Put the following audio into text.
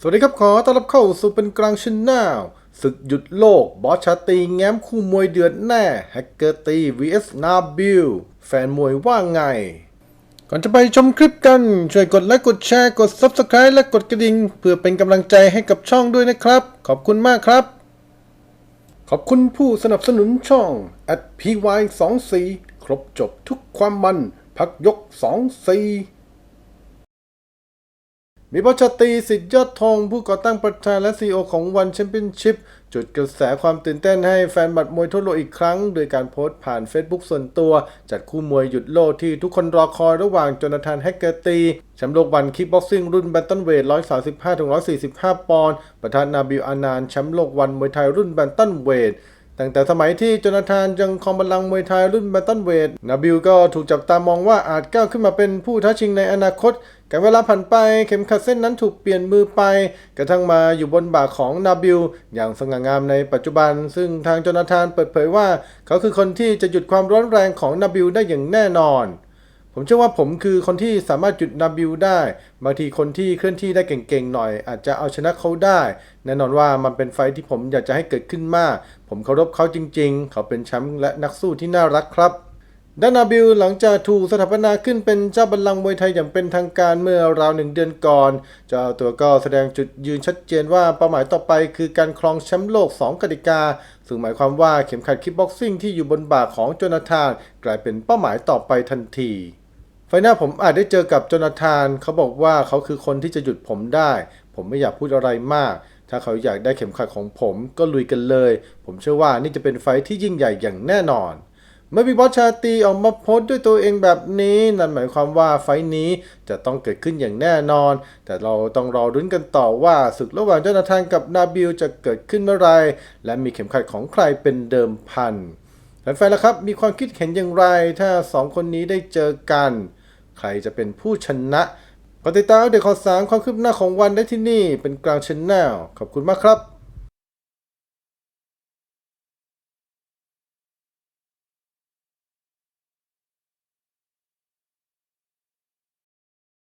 สวัสดีครับขอต้อนรับเข้าสู่เป็นกลางชนแนลศึกหยุดโลก บอสชาตี แง้มคู่มวยเดือดแน่ แฮกเกอร์ตี vs นาบิล แฟนมวยว่าไง ก่อนจะไปชมคลิปกัน ช่วยกดไลค์กดแชร์กด Subscribe และกดกระดิ่ง เพื่อเป็นกำลังใจให้กับช่องด้วยนะครับ ขอบคุณมากครับ ขอบคุณผู้สนับสนุนช่อง at py 2 4ครบจบทุกความมัน พักยก 2 4 มีบอชตีสิทธิ์ยอดทองผู้ก่อตั้งประธานและซีอของวันแชมเปี้ยนชิพจุดกระแสความตื่นเต้นให้แฟนบัตรมวยทั่วโลกอีกครั้ง โดยการโพสต์ผ่าน Facebook ส่วนตัว จัดคู่มวยหยุดโลกที่ทุกคนรอคอยระหว่างโจนาธานแฮกเกอร์ตีแชมป์โลกวันคิกบ็อกซิ่งรุ่นแบนตันเวท 135-145 ปอนด์ประธานนาบิลอานานแชมป์โลกวันมวยไทยรุ่นแบนตันเวท ตั้งแต่สมัยที่จนาธานยังครองบัลลังก์มวยไทยรุ่นแบตตันเวทนาบิลก็ถูกจับตามองว่าอาจก้าวขึ้นมาเป็นผู้ท้าชิงในอนาคตการเวลาผ่านไปเข็มขัดเส้นนั้นถูกเปลี่ยนมือไป กระทั่งมาอยู่บนบ่าของนาบิล อย่างสง่างามในปัจจุบัน ซึ่งทางจนาธานเปิดเผยว่า เขาคือคนที่จะหยุดความร้อนแรงของนาบิลได้อย่างแน่นอน ผมเชื่อว่าผมคือคนที่สามารถหยุดนาบิลได้ บางทีคนที่เคลื่อนที่ได้เก่งๆหน่อย อาจจะเอาชนะเขาได้ แน่นอนว่ามันเป็นไฟที่ผมอยากจะให้เกิดขึ้นมาก ผมเคารพเขาจริง ๆ เขาเป็นแชมป์และนักสู้ที่น่ารักครับดานาบิลหลังจากถูกสถาปนาขึ้นเป็นเจ้าบัลลังก์มวยไทยอย่างเป็นทางการเมื่อราวหนึ่งเดือนก่อน เจ้าตัวก็แสดงจุดยืนชัดเจนว่าเป้าหมายต่อไปคือการครองแชมป์โลก 2 กติกา ซึ่งหมายความว่าเข็มขัดคิกบ็อกซิ่งที่อยู่บนบ่าของโจนาธาน กลายเป็นเป้าหมายต่อไปทันที ไฟหน้าผมอาจได้เจอกับโจนาธานเขาบอกว่าเขาคือคนที่จะหยุดผมได้ ผมไม่อยากพูดอะไรมาก ถ้าเขาอยากได้เข็มขัดของผมก็ลุยกันเลย ผมเชื่อว่านี่จะเป็นไฟที่ยิ่งใหญ่อย่างแน่นอนเมื่อบีบอสชาตีออกมาโพสต์ด้วยตัวเองแบบนี้ นั่นหมายความว่าไฟนี้จะต้องเกิดขึ้นอย่างแน่นอน แต่เราต้องรอรุ้นกันต่อว่าศึกระหว่างโจนาธานกับนาบิลจะเกิดขึ้นเมื่อไร และมีเข็มขัดของใครเป็นเดิมพันแฟนๆล่ะครับ มีความคิดเห็นอย่างไรถ้าสองคนนี้ได้เจอกัน ใครจะเป็นผู้ชนะกดติดตามอัปเดตข่าวสารความคืบหน้าของวันได้ที่นี่เป็นกลางชแนลขอบคุณมากครับ